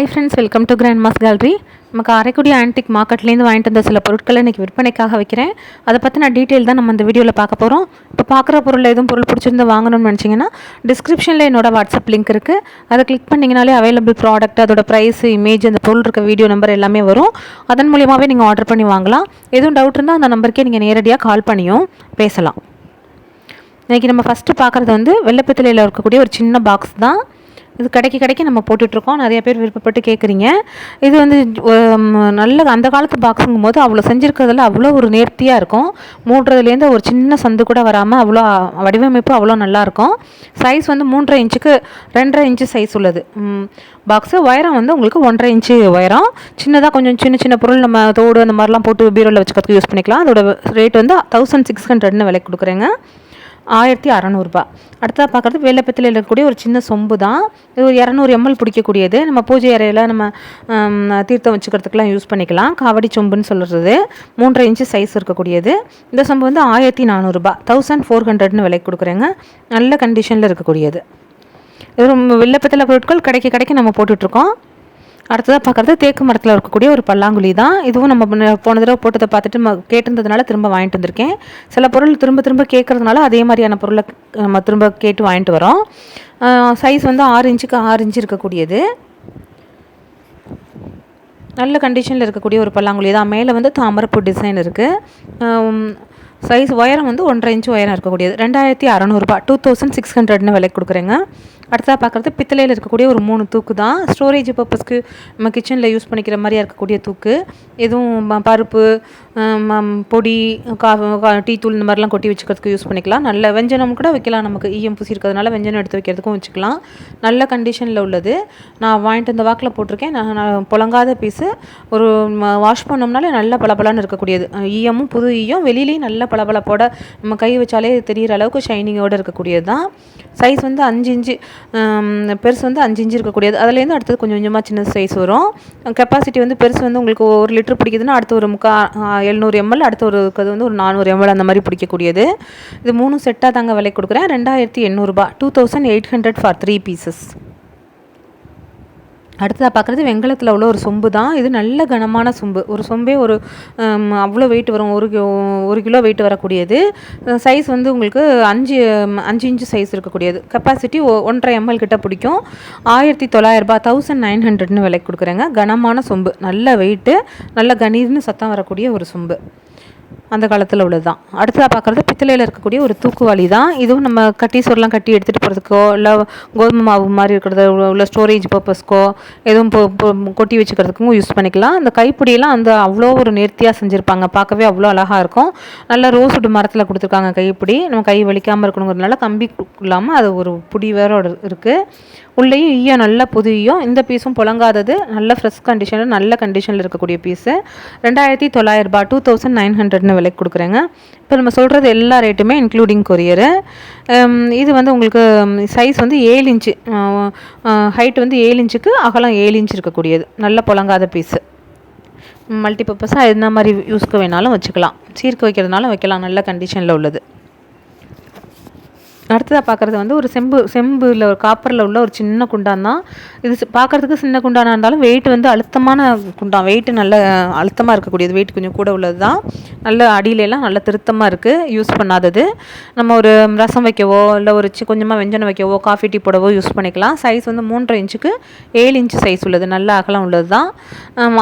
Hi friends welcome to grand mass gallery நம்ம Karaikudi antique மார்க்கெட்லேருந்து வாங்கிட்டு வந்த சில பொருட்களை இன்றைக்கி விற்பனைக்காக வைக்கிறேன். அதை பற்றின டீட்டெயில் தான் நம்ம இந்த வீடியோவில் பார்க்க போகிறோம் இப்போ பார்க்குற பொருள் எதுவும் பொருள் பிடிச்சிருந்து வாங்கணும்னு நினச்சிங்கன்னா டிஸ்கிரிப்ஷனில் என்னோட வாட்ஸ்அப் லிங்க் இருக்குது அதை கிளிக் பண்ணிங்கனாலே அவைலபிள் ப்ராடக்ட் அதோட ப்ரைஸ் இமேஜ் அந்த பொருள் இருக்க வீடியோ நம்பர் எல்லாமே வரும். அதன் மூலியமாகவே நீங்கள் ஆர்டர் பண்ணி வாங்கலாம். எதுவும் டவுட் இருந்தால் அந்த நம்பருக்கே நீங்கள் நேரடியாக கால் பண்ணியும் பேசலாம். இன்றைக்கி நம்ம ஃபஸ்ட்டு பார்க்குறது வந்து வெள்ளப்பத்திலையில் இருக்கக்கூடிய ஒரு சின்ன பாக்ஸ் தான். இது கடைக்கு கடைக்கு நம்ம போட்டுட்ருக்கோம். நிறைய பேர் விருப்பப்பட்டு கேட்குறீங்க. இது வந்து நல்ல அந்த காலத்து பாக்ஸுங்கும் போது அவ்வளோ செஞ்சுருக்கிறதுல அவ்வளோ ஒரு நேர்த்தியாக இருக்கும். மூடுறதுலேருந்து ஒரு சின்ன சந்து கூட வராமல் அவ்வளோ வடிவமைப்பு அவ்வளோ நல்லாயிருக்கும் சைஸ் வந்து மூன்றரை இன்ச்சுக்கு ரெண்டரை இன்ச்சு சைஸ் உள்ளது. பாக்ஸு உயரம் வந்து உங்களுக்கு ஒன்றரை இன்ச்சு உயரம். சின்னதாக கொஞ்சம் சின்ன சின்ன பொருள் நம்ம தோடு அந்த மாதிரிலாம் போட்டு பீரோவில் வச்சுக்கிறதுக்கு யூஸ் பண்ணிக்கலாம். அதோட ரேட் வந்து தௌசண்ட் சிக்ஸ் ஹண்ட்ரட்னு விலை கொடுக்குறேங்க. ஆயிரத்தி அறநூறுபா. அடுத்ததாக பார்க்குறது வெள்ளப்பத்தில் இருக்கக்கூடிய ஒரு சின்ன சொம்பு தான் இது ஒரு இரநூறு எம்எல் பிடிக்கக்கூடியது. நம்ம பூஜை அறையில் நம்ம தீர்த்தம் வச்சுக்கிறதுக்கெலாம் யூஸ் பண்ணிக்கலாம். காவடி சொம்புன்னு சொல்கிறது மூன்றரை இன்ச்சு சைஸ் இருக்கக்கூடியது. இந்த சொம்பு வந்து ஆயிரத்தி நானூறுரூபா தௌசண்ட் ஃபோர் ஹண்ட்ரட்னு விலைக்கு கொடுக்குறேங்க. நல்ல கண்டிஷனில் இருக்கக்கூடியது. இது வெள்ளப்பத்தில் பொருட்கள் கடைக்கு கிடைக்க நம்ம போட்டுட்ருக்கோம். அடுத்ததாக பார்க்குறது தேக்கு மரத்தில் இருக்கக்கூடிய ஒரு பல்லாங்குழி தான். இதுவும் நம்ம போன தடவை போட்டதை பார்த்துட்டு ம கேட்டிருந்ததுனால திரும்ப வாங்கிட்டு வந்திருக்கேன். சில பொருள் திரும்ப திரும்ப கேட்குறதுனால அதே மாதிரியான பொருளை நம்ம திரும்ப கேட்டு வாங்கிட்டு வரோம். சைஸ் வந்து ஆறு இன்ச்சுக்கு ஆறு இன்ச்சு இருக்கக்கூடியது. நல்ல கண்டிஷனில் இருக்கக்கூடிய ஒரு பல்லாங்குழி தான். மேலே வந்து தாமரப்பூ டிசைன் இருக்குது சைஸ் உயரம் வந்து ஒன்றரை இன்ச்சு உயரம் இருக்கக்கூடியது. ரெண்டாயிரத்தி அறநூறுபா டூ தௌசண்ட் சிக்ஸ் ஹண்ட்ரட்னு விலைக்கு கொடுக்குறேங்க. அடுத்ததாக பார்க்குறது பித்தளையில் இருக்கக்கூடிய ஒரு மூணு தூக்கு தான் ஸ்டோரேஜ் பர்பஸ்க்கு நம்ம கிச்சனில் யூஸ் பண்ணிக்கிற மாதிரியாக இருக்கக்கூடிய தூக்கு. எதுவும் ம- பருப்பு பொடி கா டீ தூள் இந்த மாதிரிலாம் கொட்டி வச்சுக்கிறதுக்கு யூஸ் பண்ணிக்கலாம். நல்ல வெஞ்சனம் கூட வைக்கலாம். நமக்கு ஈயம் பூசி இருக்கிறதுனால வெஞ்சனம் எடுத்து வைக்கிறதுக்கும் வச்சுக்கலாம். நல்ல கண்டிஷனில் உள்ளது. நான் வாங்கிட்டு வந்த வாக்கில் போட்டிருக்கேன். நான் நான் புழங்காத பீஸு ஒரு வாஷ் பண்ணோம்னாலே நல்ல பளபளன்னு இருக்கக்கூடியது. ஈயமும் புது ஈயம் வெளியிலையும் நல்ல பளபளப்போட நம்ம கை வச்சாலே தெரிகிற அளவுக்கு ஷைனிங்கோடு இருக்கக்கூடியது தான் சைஸ் வந்து அஞ்சு இன்ச்சு பெருசு வந்து அஞ்சு இன்ச்சு இருக்கக்கூடியது. அதுலேருந்து அடுத்தது கொஞ்சம் கொஞ்சமாக சின்ன சைஸ் வரும். கெப்பாசிட்டி வந்து பெருசு வந்து உங்களுக்கு ஒரு லிட்டர் பிடிக்குதுன்னா அடுத்து ஒரு முக்கா எழுநூறு எம்எல் அடுத்து ஒரு அது வந்து ஒரு நானூறு எம்எல் அந்த மாதிரி பிடிக்கக்கூடியது. இது மூணு செட்டாக தாங்க விலை கொடுக்குறேன். ரெண்டாயிரத்தி எண்ணூறுபா two thousand eight hundred for three pieces அடுத்ததாக பார்க்குறது வெங்கலத்தில் உள்ள ஒரு சொம்பு தான் இது நல்ல கனமான சொம்பு. ஒரு சொம்பே ஒரு அவ்வளோ வெயிட் வரும். ஒரு ஒரு கிலோ வெயிட் வரக்கூடியது. சைஸ் வந்து உங்களுக்கு அஞ்சு அஞ்சு இன்ச்சு சைஸ் இருக்கக்கூடியது. கெப்பாசிட்டி ஒன்றரை எம்எல் கிட்ட பிடிக்கும். ஆயிரத்தி தொள்ளாயிரரூபா தௌசண்ட் நைன் ஹண்ட்ரட்னு விலைக்கு கொடுக்குறேங்க. கனமான சொம்பு. நல்ல வெயிட்டு நல்ல கணீர்னு சத்தம் வரக்கூடிய ஒரு சொம்பு. அந்த காலத்தில் உள்ளது தான் அடுத்ததாக பார்க்குறது பித்தளையில் இருக்கக்கூடிய ஒரு தூக்குவாளி தான் இதுவும் நம்ம கட்டி சொல்லாம் கட்டி எடுத்துகிட்டு போகிறதுக்கோ இல்லை கோதுமை மாவு மாதிரி இருக்கிறத உள்ள ஸ்டோரேஜ் பர்பஸ்க்கோ எதுவும் கொட்டி வச்சுக்கிறதுக்கும் யூஸ் பண்ணிக்கலாம். அந்த கைப்பிடியெல்லாம் அந்த அவ்வளோ ஒரு நேர்த்தியாக செஞ்சுருப்பாங்க. பார்க்கவே அவ்வளோ அழகாக இருக்கும். நல்ல ரோஸ்வுட் மரத்தில் கொடுத்துருக்காங்க கைப்பிடி. நம்ம கை வலிக்காமல் இருக்கணுங்கிறதுனால கம்பி இல்லாமல் அது ஒரு புடி வேற இருக்குது உள்ளேயும் ஈயம் நல்ல புது ஈயம் இந்த பீஸும் புழங்காதது. நல்ல ஃப்ரெஷ் கண்டிஷனில் நல்ல கண்டிஷனில் இருக்கக்கூடிய பீஸு ரெண்டாயிரத்தி தொள்ளாயிரரூபா டூ தௌசண்ட் நைன் ஹண்ட்ரட்னு விலைக்கு கொடுக்குறேங்க. இப்போ நம்ம சொல்கிறது எல்லா ரேட்டுமே இன்க்ளூடிங் கொரியரு இது வந்து உங்களுக்கு சைஸ் வந்து ஏழு இன்ச்சு ஹைட் வந்து ஏழு இன்ச்சுக்கு அகலம் ஏழு இன்ச் இருக்கக்கூடியது. நல்ல புழங்காத பீஸு மல்டிபர்பஸாக என்ன மாதிரி யூஸ்க்கு வேணாலும் வச்சுக்கலாம். சீர்க்கு வைக்கிறதுனாலும் வைக்கலாம். நல்ல கண்டிஷனில் உள்ளது. அடுத்ததாக பார்க்குறது வந்து ஒரு செம்பு செம்புல ஒரு காப்பரில் உள்ள ஒரு சின்ன குண்டான் தான். இது பார்க்குறதுக்கு பார்க்கறதுக்கு சின்ன குண்டானாக இருந்தாலும் வெயிட் வந்து அழுத்தமான குண்டான். வெயிட் நல்ல அழுத்தமாக இருக்கக்கூடியது. வெயிட் கொஞ்சம் கூட உள்ளது தான். நல்ல அடியிலெல்லாம் நல்ல திருத்தமாக இருக்குது யூஸ் பண்ணாதது. நம்ம ஒரு ரசம் வைக்கவோ இல்லை ஒரு சி கொஞ்சமாக வெஞ்சனம் வைக்கவோ காஃபி டீ போடவோ யூஸ் பண்ணிக்கலாம். சைஸ் வந்து மூன்றரை இன்ச்சுக்கு ஏழு இன்ச்சு சைஸ் உள்ளது. நல்ல அகலம் உள்ளது தான்.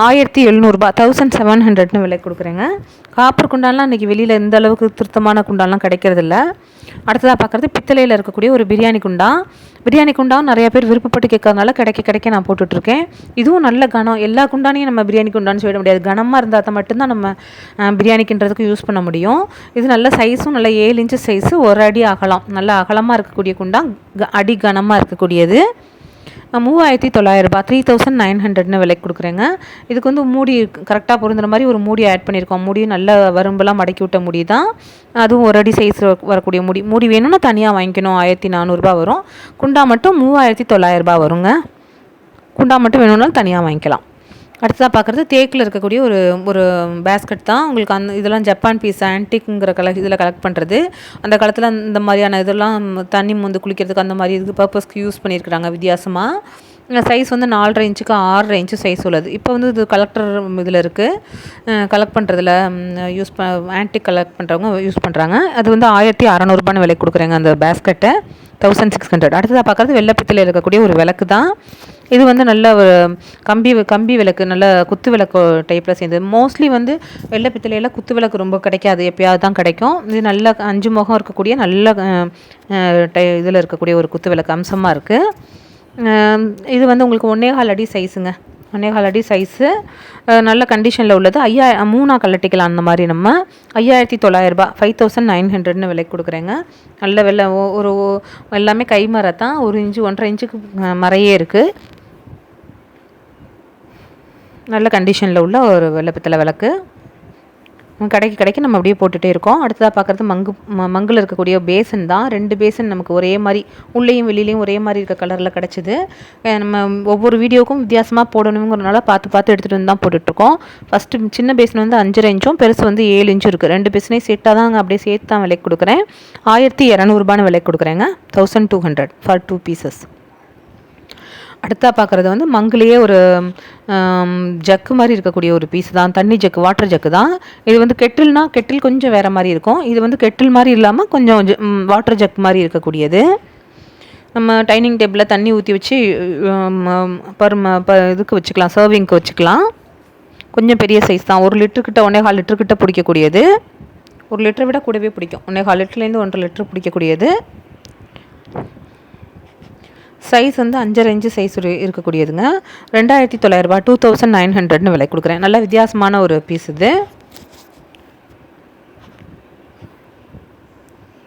ஆயிரத்தி எழுநூறுபா தௌசண்ட் செவன் ஹண்ட்ரட்னு விலை கொடுக்குறேங்க. காப்பர் குண்டான்லாம் இன்றைக்கி வெளியில் எந்த அளவுக்கு திருத்தமான குண்டான்லாம் கிடைக்கிறதில்ல. அடுத்ததாக பார்க்குறது பித்தளையில் இருக்கக்கூடிய ஒரு பிரியாணி குண்டா. பிரியாணி குண்டாவும் நிறைய பேர் விருப்பப்பட்டு கேட்கறதுனால கிடைக்க கிடைக்க நான் போட்டுட்ருக்கேன். இதுவும் நல்ல கனம். எல்லா குண்டானையும் நம்ம பிரியாணி குண்டான்னு சொல்லிட முடியாது. கனமாக இருந்தால் தான் மட்டும்தான் நம்ம பிரியாணிக்குன்றதுக்கு யூஸ் பண்ண முடியும். இது நல்ல சைஸும் நல்ல ஏழு இன்ச்சு சைஸு ஒரு அடி அகலம். நல்ல அகலமாக இருக்கக்கூடிய குண்டா க- அடி கனமாக இருக்கக்கூடியது. மூவாயிரத்தி தொள்ளாயிரரூபா த்ரீ தௌசண்ட் நைன் ஹண்ட்ரட்னு விலைக்கு கொடுக்குறேங்க. இதுக்கு வந்து மூடி கரெக்டாக பொருந்துற மாதிரி ஒரு மூடி ஆட் பண்ணியிருக்கோம். மூடியும் நல்ல வரும்பெல்லாம் மடக்கி விட்ட முடி தான். அதுவும் ஒரு அடி சைஸ் வரக்கூடிய முடி. மூடி வேணும்னா தனியாக வாங்கிக்கணும். ஆயிரத்தி நானூறுரூபா வரும். குண்டா மட்டும் மூவாயிரத்தி தொள்ளாயிரரூபா வருங்க. குண்டா மட்டும் வேணும்னாலும் தனியாக வாங்கிக்கலாம். அடுத்ததாக பார்க்குறது தேக்கில் இருக்கக்கூடிய ஒரு ஒரு பேஸ்கெட் தான். உங்களுக்கு அந்த இதெல்லாம் ஜப்பான் பீஸ் ஆன்டிக்குங்கிற கல இதில் கலெக்ட் பண்ணுறது அந்த காலத்தில் இந்த மாதிரியான இதெல்லாம் தண்ணி வந்து குளிக்கிறதுக்கு அந்த மாதிரி இதுக்கு பர்பஸ்க்கு யூஸ் பண்ணியிருக்கிறாங்க வித்தியாசமாக சைஸ் வந்து நாலரை இன்ச்சுக்கு ஆறரை இன்ச்சு சைஸ் உள்ளது. இப்போ வந்து இது கலெக்டர் இதில் இருக்குது கலெக்ட் பண்ணுறதுல யூஸ் ப ஆன்டிக் கலெக்ட் பண்ணுறவங்க யூஸ் பண்ணுறாங்க அது வந்து ஆயிரத்தி அறநூறுபான்னு விலை கொடுக்குறேங்க அந்த பேஸ்கெட்டை தௌசண்ட் சிக்ஸ் ஹண்ட்ரட் அடுத்ததாக பார்க்குறது வெள்ளப்பித்தில் இருக்கக்கூடிய ஒரு விளக்கு தான். இது வந்து நல்ல ஒரு கம்பி கம்பி விளக்கு நல்ல குத்து விளக்கு டைப்பில் சேர்ந்தது. மோஸ்ட்லி வந்து வெள்ளப்பித்தளையில் குத்து விளக்கு ரொம்ப கிடைக்காது. எப்பயாவது தான் கிடைக்கும். இது நல்ல அஞ்சு முகம் இருக்கக்கூடிய நல்ல டை இதில் இருக்கக்கூடிய ஒரு குத்து விளக்கு அம்சமாக இருக்குது இது வந்து உங்களுக்கு ஒன்றே கால் அடி சைஸுங்க ஒன்றே காலடி சைஸு நல்ல கண்டிஷனில் உள்ளது. ஐயா மூணாக கலட்டிக்கலாம் அந்த மாதிரி நம்ம. ஐயாயிரத்தி தொள்ளாயிரரூபா ஃபைவ் தௌசண்ட் நைன் ஹண்ட்ரட்னு விலைக்கு கொடுக்குறேங்க. நல்ல வெள்ளை ஒரு எல்லாமே கை மரத்தான் ஒரு இன்ச்சு ஒன்றரை இன்ச்சுக்கு மறையே இருக்குது நல்ல கண்டிஷனில் உள்ள ஒரு வெள்ளப்பத்தில் விளக்கு. கடைக்கு கடைக்கு நம்ம அப்படியே போட்டுகிட்டே இருக்கோம். அடுத்ததாக பார்க்குறது மங்கு மங்கில் இருக்கக்கூடிய பேசன் தான். ரெண்டு பேசன் நமக்கு ஒரே மாதிரி உள்ளேயும் வெளியிலையும் ஒரே மாதிரி இருக்க கலரில் கிடச்சிது. நம்ம ஒவ்வொரு வீடியோக்கும் வித்தியாசமாக போடணுங்கிறனால பார்த்து பார்த்து எடுத்துகிட்டு வந்து தான் போட்டுட்ருக்கோம். ஃபஸ்ட்டு சின்ன பேசன் வந்து அஞ்சரை இன்ச்சும் பெருசு வந்து ஏழு இன்ச்சும் இருக்குது ரெண்டு பேசனையும் செட்டாக தான் அப்படியே சேர்த்து தான் விலைக்கு கொடுக்குறேன். ஆயிரத்தி இரநூறுபான்னு விலைக்கு கொடுக்குறேங்க. Thousand two hundred for two pieces அடுத்தா பார்க்குறது வந்து மங்கிலேயே ஒரு ஜக்கு மாதிரி இருக்கக்கூடிய ஒரு பீஸ் தான். தண்ணி ஜக்கு வாட்டர் ஜக்கு தான். இது வந்து கெட்டில்னா கெட்டில் கொஞ்சம் வேறு மாதிரி இருக்கும். இது வந்து கெட்டில் மாதிரி இல்லாமல் கொஞ்சம் வாட்டர் ஜக் மாதிரி இருக்கக்கூடியது. நம்ம டைனிங் டேபிளில் தண்ணி ஊற்றி வச்சு பர்ம ப இதுக்கு வச்சுக்கலாம் சர்விங்க்கு வச்சுக்கலாம். கொஞ்சம் பெரிய சைஸ் தான். ஒரு லிட்டருக்கிட்ட ஒன்றே கால் லிட்டருக்கிட்ட பிடிக்கக்கூடியது. ஒரு லிட்டரை விட கூடவே பிடிக்கும். ஒன்றே கால் லிட்டர்லேருந்து ஒன்றரை லிட்டர் பிடிக்கக்கூடியது. சைஸ் வந்து அஞ்சரை இன்ச்சு சைஸ் இருக்கக்கூடியதுங்க. ரெண்டாயிரத்தி தொள்ளாயிரரூபா டூ தௌசண்ட் நைன் ஹண்ட்ரட்னு விலை கொடுக்குறேன். நல்ல வித்தியாசமான ஒரு பீஸ் இது.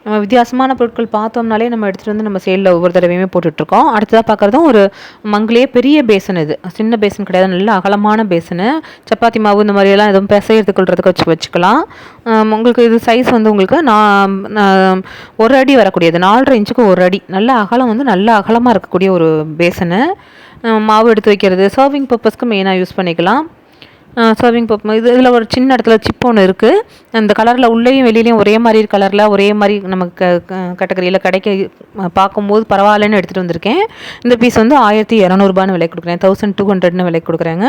நம்ம வித்தியாசமான பொருட்கள் பார்த்தோம்னாலே நம்ம எடுத்துகிட்டு வந்து நம்ம சேலில் ஒவ்வொரு தடவையுமே போட்டுட்ருக்கோம். அடுத்ததாக பார்க்குறதும் ஒரு மங்களே பெரிய பேசன் இது. சின்ன பேசன் கிடையாது நல்ல அகலமான பேசனு சப்பாத்தி மாவு இந்த மாதிரியெல்லாம் எதுவும் பிசையறது கொள்றதுக்கு வச்சு வச்சுக்கலாம். உங்களுக்கு இது சைஸ் வந்து உங்களுக்கு நான் ஒரு அடி வரக்கூடியது. நாலரை இன்ச்சுக்கு ஒரு அடி. நல்ல அகலம் வந்து நல்ல அகலமாக இருக்கக்கூடிய ஒரு பேசனு மாவு எடுத்து வைக்கிறது. சர்விங் பர்பஸ்க்கு மெயினாக யூஸ் பண்ணிக்கலாம். சர்விங் பப் இது இதில் ஒரு சின்ன இடத்துல சிப் ஒன்று இருக்குது அந்த கலரில் உள்ளேயும் வெளியிலையும் ஒரே மாதிரி கலரில் ஒரே மாதிரி நமக்கு கேட்டகரியில் கிடைக்க பார்க்கும்போது பரவாயில்லன்னு எடுத்துகிட்டு வந்திருக்கேன். இந்த பீஸ் வந்து ஆயிரத்தி இரநூறுபான்னு விலை கொடுக்குறேன். தௌசண்ட் டூ ஹண்ட்ரட்னு விலை கொடுக்குறேங்க.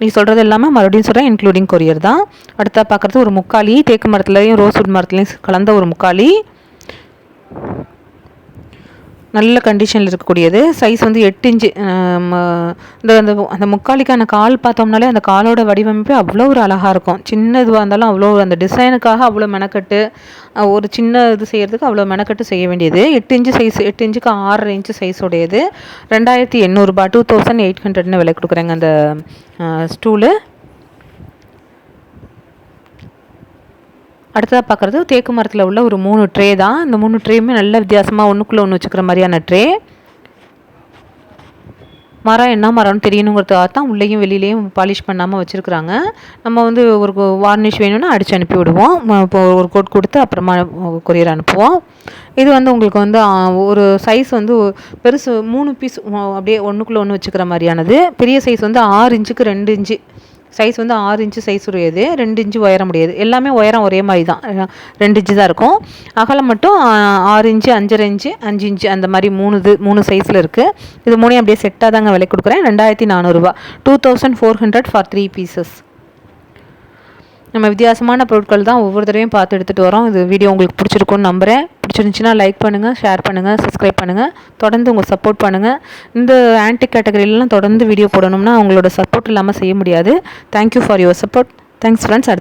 நீ சொல்கிறது எல்லாமே மறுபடியும் சொல்கிறேன் இன்க்ளூடிங் கொரியர் தான். அடுத்தா பார்க்குறது ஒரு முக்காலி தேக்கு மரத்துலேயும் ரோஸ்வுட் மரத்துலேயும் கலந்த ஒரு முக்காலி நல்ல கண்டிஷனில் இருக்கக்கூடியது. சைஸ் வந்து எட்டு இன்ச்சு இந்த அந்த அந்த முக்காலிக்கான கால் பார்த்தோம்னாலே அந்த காலோட வடிவமைப்பு அவ்வளோ ஒரு அழகாக இருக்கும். சின்ன இதுவாக இருந்தாலும் அவ்வளோ அந்த டிசைனுக்காக அவ்வளோ மெனக்கட்டு ஒரு சின்ன இது செய்கிறதுக்கு அவ்வளோ மெனக்கட்டு செய்ய வேண்டியது. எட்டு இன்ச்சு சைஸ் எட்டு இன்ச்சுக்கு ஆறரை இன்ச்சு சைஸ் உடையது. ரெண்டாயிரத்தி எண்ணூறுபா டூ தௌசண்ட் எயிட் ஹண்ட்ரட்னு விலை கொடுக்குறேங்க அந்த ஸ்டூலு அடுத்ததாக பார்க்குறது தேக்கு மரத்தில் உள்ள ஒரு மூணு ட்ரே தான். இந்த மூணு ட்ரேயுமே நல்ல வித்தியாசமாக ஒன்றுக்குள்ளே ஒன்று வச்சுக்கிற மாதிரியான ட்ரே மரம் என்ன மரம்னு தெரியணுங்கிறதுக்காக தான் உள்ளேயும் வெளியிலையும் பாலிஷ் பண்ணாமல் வச்சுருக்குறாங்க. நம்ம வந்து ஒரு வார்னிஷ் வேணும்னா அடித்து அனுப்பி விடுவோம். இப்போ ஒரு கோட் கொடுத்து அப்புறமா கொரியர் அனுப்புவோம். இது வந்து உங்களுக்கு வந்து ஒரு சைஸ் வந்து பெருசு மூணு பீஸ் அப்படியே ஒன்றுக்குள்ளே ஒன்று வச்சுக்கிற மாதிரியானது. பெரிய சைஸ் வந்து ஆறு இன்ச்சுக்கு ரெண்டு இன்ச்சு. சைஸ் வந்து ஆறு இன்ச்சு சைஸ் உடையது ரெண்டு இன்ச்சு உயரம் முடியாது எல்லாமே உயரம் ஒரே மாதிரி தான். ரெண்டு இன்ச்சு தான் இருக்கும். அகலம் மட்டும் ஆறு இன்ச்சு அஞ்சரை இன்ச்சு அஞ்சு இன்ச்சு அந்த மாதிரி மூணு இது மூணு சைஸில் இருக்குது இது மூணையும் அப்படியே செட்டாக தாங்க விலை கொடுக்குறேன். ரெண்டாயிரத்தி நானூறுரூவா two thousand four hundred for three pieces நம்ம வித்தியாசமான பொருட்கள் தான் ஒவ்வொரு தடவையும் பார்த்து எடுத்துகிட்டு வரோம். இது வீடியோ உங்களுக்கு பிடிச்சிருக்கும்னு நம்புகிறேன் பிடிச்சிருந்துச்சின்னா லைக் பண்ணுங்கள் ஷேர் பண்ணுங்கள் சப்ஸ்கிரைப் பண்ணுங்கள் தொடர்ந்து உங்கள் சப்போர்ட் பண்ணுங்கள் இந்த ஆன்டிக் கேட்டகரியிலலாம் தொடர்ந்து வீடியோ போடணும்னா அவங்களோட சப்போர்ட் இல்லாமல் செய்ய முடியாது. Thank you for your support thanks friends